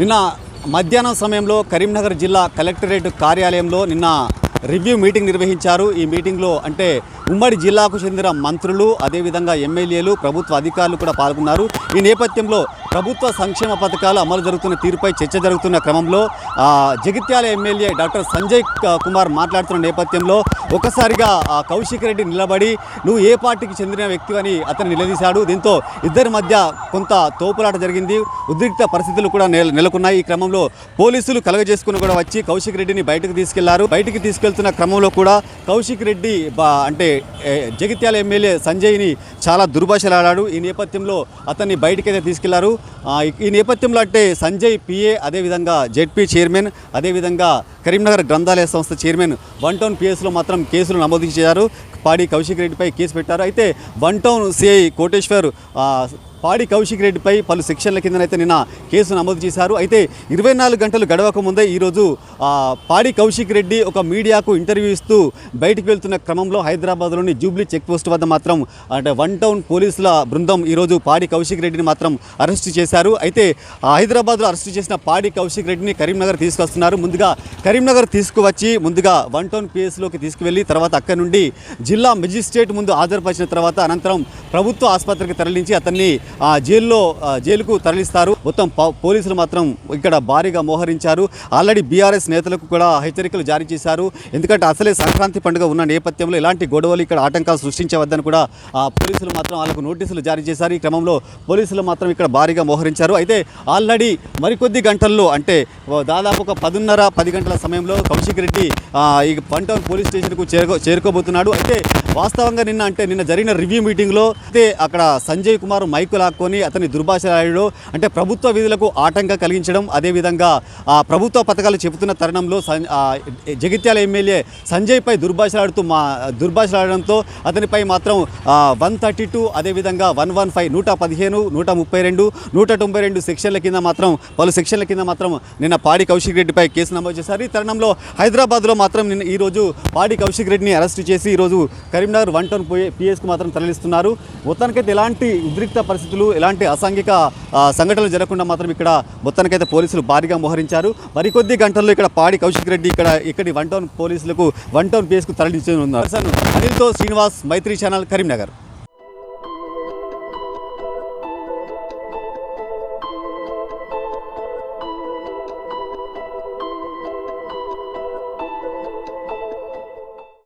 నిన్న మధ్యాహ్నం సమయంలో కరీంనగర్ జిల్లా కలెక్టరేట్ కార్యాలయంలో నిన్న రివ్యూ మీటింగ్ నిర్వహించారు. ఈ మీటింగ్లో అంటే ఉమ్మడి జిల్లాకు చెందిన మంత్రులు అదేవిధంగా ఎమ్మెల్యేలు ప్రభుత్వ అధికారులు కూడా పాల్గొన్నారు. ఈ నేపథ్యంలో ప్రభుత్వ సంక్షేమ పథకాలు అమలు జరుగుతున్న తీరుపై చర్చ జరుగుతున్న క్రమంలో జగిత్యాల ఎమ్మెల్యే డాక్టర్ సంజయ్ కుమార్ మాట్లాడుతున్న నేపథ్యంలో ఒకసారిగా కౌశిక్ రెడ్డి నిలబడి నువ్వు ఏ పార్టీకి చెందిన వ్యక్తి అని అతను నిలదీశాడు. దీంతో ఇద్దరి మధ్య కొంత తోపులాట జరిగింది. ఉద్రిక్త పరిస్థితులు కూడా నెల నెలకొన్నాయి. ఈ క్రమంలో పోలీసులు కలగజేసుకుని కూడా వచ్చి కౌశిక్ రెడ్డిని బయటకు తీసుకెళ్ళారు. బయటికి తీసుకెళ్తున్న క్రమంలో కూడా కౌశిక్ రెడ్డి అంటే జగిత్యాల ఎమ్మెల్యే సంజయ్ని చాలా దుర్భాషలాడాడు. ఈ నేపథ్యంలో అతన్ని బయటికైతే తీసుకెళ్ళారు. ఈ- నేపథ్యంలో అంటే సంజయ్ పిఏ అదేవిధంగా జెడ్పీ చైర్మన్ అదేవిధంగా కరీంనగర్ గ్రంథాలయ సంస్థ చైర్మన్ వన్ టౌన్ పిఎస్లో మాత్రం కేసులు నమోదు చేశారు. పాడి కౌశిక్ రెడ్డిపై కేసు పెట్టారు. అయితే వన్ టౌన్ సిఐ కోటేశ్వర్ పాడి కౌశిక్ రెడ్డిపై పలు సెక్షన్ల కిందనైతే నిన్న కేసు నమోదు చేశారు. అయితే ఇరవై నాలుగు గంటలు గడవక ముందే ఈరోజు పాడి కౌశిక్ రెడ్డి ఒక మీడియాకు ఇంటర్వ్యూ ఇస్తూ బయటికి వెళ్తున్న క్రమంలో హైదరాబాద్లోని జూబ్లీ చెక్ పోస్ట్ వద్ద మాత్రం అంటే వన్ టౌన్ పోలీసుల బృందం ఈరోజు పాడి కౌశిక్ రెడ్డిని మాత్రం అరెస్టు చేశారు. అయితే హైదరాబాద్లో అరెస్టు చేసిన పాడి కౌశిక్ రెడ్డిని కరీంనగర్ తీసుకొస్తున్నారు. ముందుగా కరీంనగర్ తీసుకువచ్చి ముందుగా వన్ టౌన్ పిఎస్లోకి తీసుకువెళ్ళి తర్వాత అక్కడి నుండి జిల్లా మెజిస్ట్రేట్ ముందు హాజరుపరిచిన తర్వాత అనంతరం ప్రభుత్వ ఆసుపత్రికి తరలించి అతన్ని ఆ, జైల్లో జైలుకు తరలిస్తారు. మొత్తం ప- పోలీసులు మాత్రం ఇక్కడ భారీగా మోహరించారు. ఆల్రెడీ బీఆర్ఎస్ నేతలకు కూడా హెచ్చరికలు జారీ చేశారు. ఎందుకంటే అసలే సంక్రాంతి పండుగ ఉన్న నేపథ్యంలో ఇలాంటి గొడవలు ఇక్కడ ఆటంకాలు సృష్టించవద్దని కూడా ఆ, పోలీసులు మాత్రం వాళ్ళకు నోటీసులు జారీ చేశారు. ఈ క్రమంలో పోలీసులు మాత్రం ఇక్కడ భారీగా మోహరించారు. అయితే ఆల్రెడీ మరికొద్ది గంటల్లో అంటే దాదాపు ఒక పదున్నర పది గంటల సమయంలో కౌశిక్ రెడ్డి ఈ పంటౌన్ పోలీస్ స్టేషన్కు చేరుకో చేరుకోబోతున్నాడు. అయితే వాస్తవంగా నిన్న అంటే నిన్న జరిగిన రివ్యూ మీటింగ్లో అయితే అక్కడ సంజయ్ కుమార్ మైకు లాక్కొని అతని దుర్భాష రాయడం అంటే ప్రభుత్వ విధులకు ఆటంకం కలిగించడం అదేవిధంగా ఆ ప్రభుత్వ పథకాలు చెబుతున్న తరుణంలో సం- జగిత్యాల ఎమ్మెల్యే సంజయ్పై దుర్భాషలాడుతూ మా దుర్భాషలాడడంతో అతనిపై మాత్రం వన్ థర్టీ టూ అదేవిధంగా వన్ వన్ ఫైవ్ నూట పదిహేను నూట ముప్పై రెండు నూట తొంభై రెండు సెక్షన్ల కింద మాత్రం పలు సెక్షన్ల కింద మాత్రం నిన్న పాడి కౌశిక్ రెడ్డిపై కేసు నమోదు చేశారు. ఈ తరుణంలో హైదరాబాద్లో మాత్రం నిన్న ఈరోజు పాడి కౌశిక్ రెడ్డిని అరెస్ట్ చేసి ఈరోజు కరీంనగర్ వన్ టౌన్ పిఎస్కు మాత్రం తరలిస్తున్నారు. మొత్తానికైతే ఎలాంటి ఉద్రిక్త పరిస్థితులు ఎలాంటి అసాంఘిక సంఘటనలు జరగకుండా మాత్రం ఇక్కడ మొత్తానికైతే పోలీసులు భారీగా మోహరించారు. మరికొద్ది గంటల్లో ఇక్కడ పాడి కౌశిక్ రెడ్డి ఇక్కడ ఇక్కడి వన్ టౌన్ పోలీసులకు వన్ టౌన్ పిఎస్కు తరలించి అనిల్తో శ్రీనివాస్ మైత్రి ఛానల్ కరీంనగర్.